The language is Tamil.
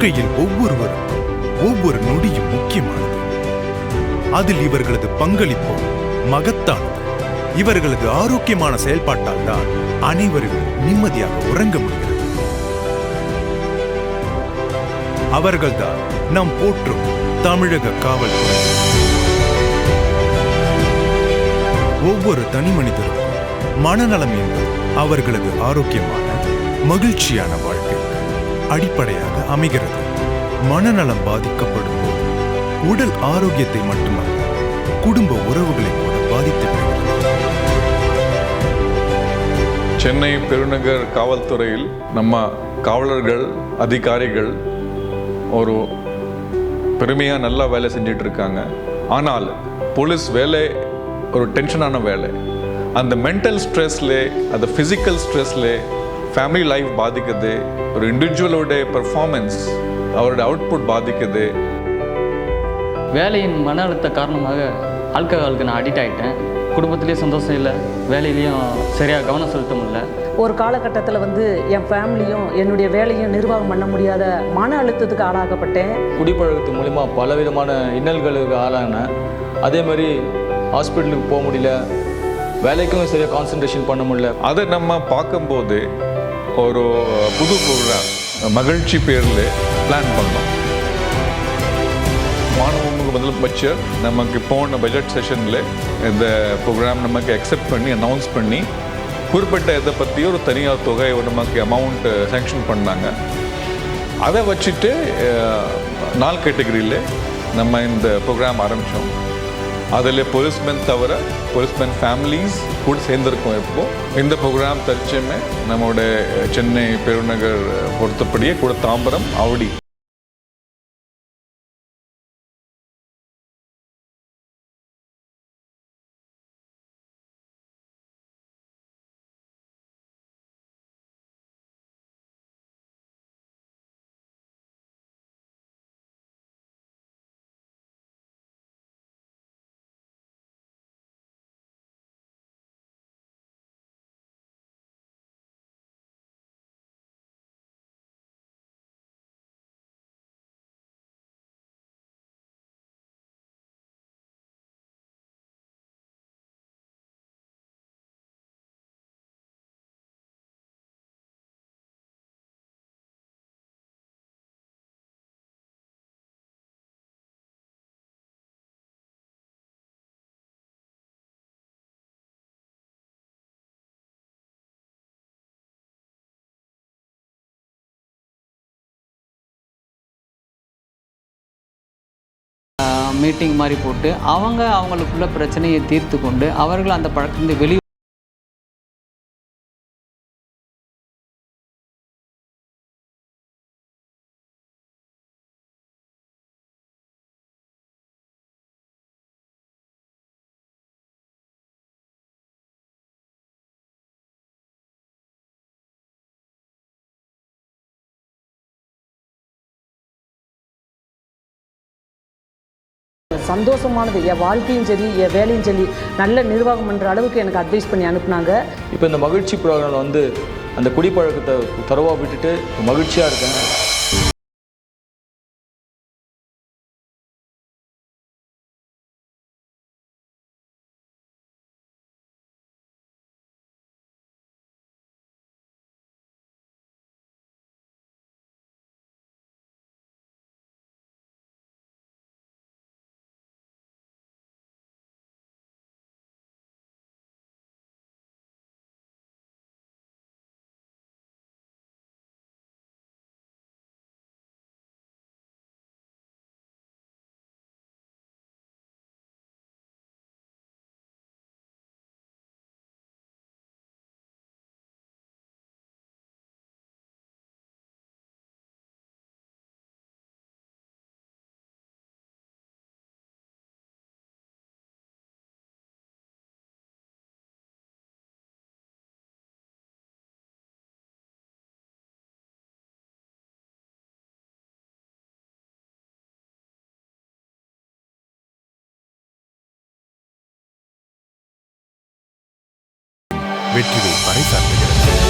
வாழ்க்கையில் ஒவ்வொருவரும் ஒவ்வொரு நொடியும் முக்கியமானது. அதில் இவர்களது பங்களிப்பு மகத்தானது. இவர்களது ஆரோக்கியமான செயல்பாட்டால் தான் அனைவரும் நிம்மதியாக உறங்க முடிகிறது. அவர்கள்தான் நாம் போற்றும் தமிழக காவல்துறை. ஒவ்வொரு தனி மனிதரும் மனநலம் என்பது அவர்களது ஆரோக்கியமான மகிழ்ச்சியான வாழ்க்கை. அடிப்படையாக அமைகிறது. மனநலம் பாதிக்கப்படும் போது உடல் ஆரோக்கியத்தை மட்டுமல்ல குடும்ப உறவுகளை கூட பாதித்து சென்னை பெருநகர் காவல்துறையில் நம்ம காவலர்கள் அதிகாரிகள் ஒரு பெருமையாக நல்லா வேலை செஞ்சுட்டு இருக்காங்க ஆனால் போலீஸ் வேலை ஒரு டென்ஷனான வேலை. அந்த மென்டல் ஸ்ட்ரெஸ்லே அந்த ஃபிசிக்கல் ஸ்ட்ரெஸ்லே ஃபேமிலி லைஃப் பாதிக்குது ஒரு இண்டிவிஜுவலோட பெர்ஃபார்மன்ஸ் அவரோட அவுட்புட் பாதிக்குது. வேலையின் மன அழுத்த காரணமாக ஆல்கஹாலுக்கு நான் அடிக்ட் ஆகிட்டேன் குடும்பத்திலேயும் சந்தோஷம் இல்லை வேலையிலையும் சரியாக கவனம் செலுத்த முடியல. ஒரு காலகட்டத்தில் வந்து என் ஃபேமிலியும் என்னுடைய வேலையும் நிர்வாகம் பண்ண முடியாத மன அழுத்தத்துக்கு ஆளாகப்பட்டேன் குடிப்பழக்கத்து மூலிமா பலவிதமான இன்னல்களுக்கு ஆளானேன். அதே மாதிரி ஹாஸ்பிட்டலுக்கு போக முடியல வேலைக்கும் சரியாக கான்சென்ட்ரேஷன் பண்ண முடியல. அதை நம்ம பார்க்கும்போது ஒரு புது ப்ரோக்ராம் மகிழ்ச்சி பேரில் பிளான் பண்ணோம். மாணவர்களுக்கு முதலமைச்சர் நமக்கு போன பட்ஜெட் செஷனில் இந்த ப்ரோக்ராம் நமக்கு அக்செப்ட் பண்ணி அனௌன்ஸ் பண்ணி குறிப்பிட்ட இதை பற்றி ஒரு தனியார் தொகை நமக்கு அமௌண்ட் சேங்ஷன் பண்ணாங்க. அதை வச்சுட்டு நாலு கேட்டகரியில் நம்ம இந்த ப்ரோக்ராம் ஆரம்பித்தோம் அதில் போலீஸ்மேன் தவிர போலீஸ்மேன் ஃபேமிலிஸ் கூட சேர்ந்துருக்கோம் இப்போ இந்த ப்ரோக்ராம் தரிச்சமே நம்மளோட சென்னை பெருநகர் பொறுத்தப்படியே கூட தாம்பரம் ஆவடி மீட்டிங் மாதிரி போட்டு அவங்க அவங்களுக்குள்ள பிரச்சனையை தீர்த்து கொண்டு அவர்கள் அந்த பழக்கத்தை வெளி சந்தோஷமானது. என் வாழ்க்கையும் சரி என் வேலையும் சரி நல்ல நிர்வாகம் பண்ணுற அளவுக்கு எனக்கு அட்வைஸ் பண்ணி அனுப்புனாங்க. இப்போ இந்த மகிழ்ச்சி ப்ரோக்ராமில் வந்து அந்த குடிப்பழக்கத்தை தரவா விட்டுட்டு மகிழ்ச்சியாக இருக்கேன். வெற்றியை பறைசாற்றுகிறது